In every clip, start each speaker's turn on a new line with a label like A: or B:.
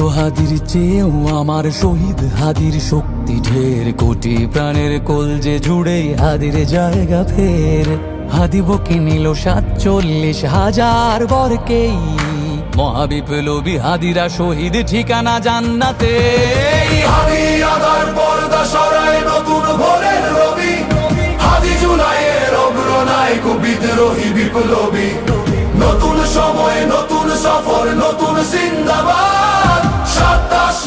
A: হাদির চেয়েও আমার শহীদ হাদির শক্তি ঢের কোটি প্রাণের কলজে জুড়ে হাদির জায়গা ফের। হাদি বকে নিল সাতচল্লিশ হাজার বরকেই। মহাবিপ্লবী হাদিরা শহীদ ঠিকানা জান্নাতে।
B: বিদ্রোহী বিপ্লবী। নতুন সময় নতুন সফর, নতুন জিন্দাবাদ। সাত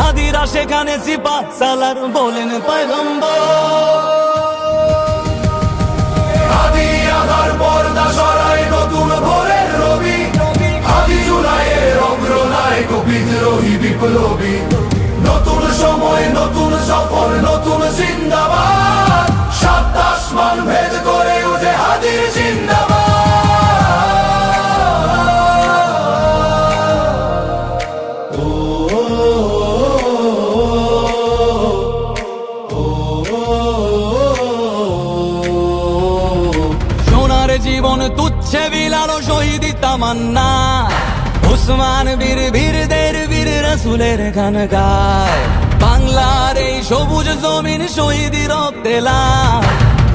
A: হাদিরা সেখানে সিপা সালার বলেন পয়গম্বর। তুচ্ছে বিলালো শহীদ তামান্না। উসমান বীর বীরদের বীর রসুলের গান গায়। বাংলার এই সবুজ জমিন শহীদ রক্তে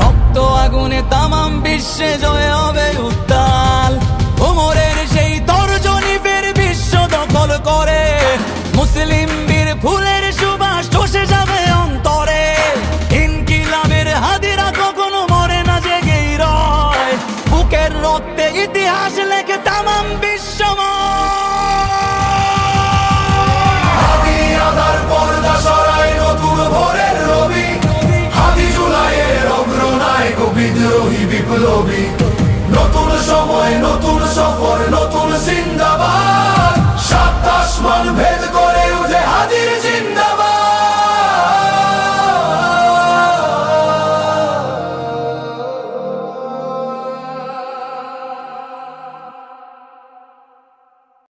A: রক্ত আগুনে তামাম বিশ্বে জয় হবে উত্তাল। ওমরের
B: বিপ্লবী। নতুন সময় নতুন সফর নতুন জিন্দাবাদ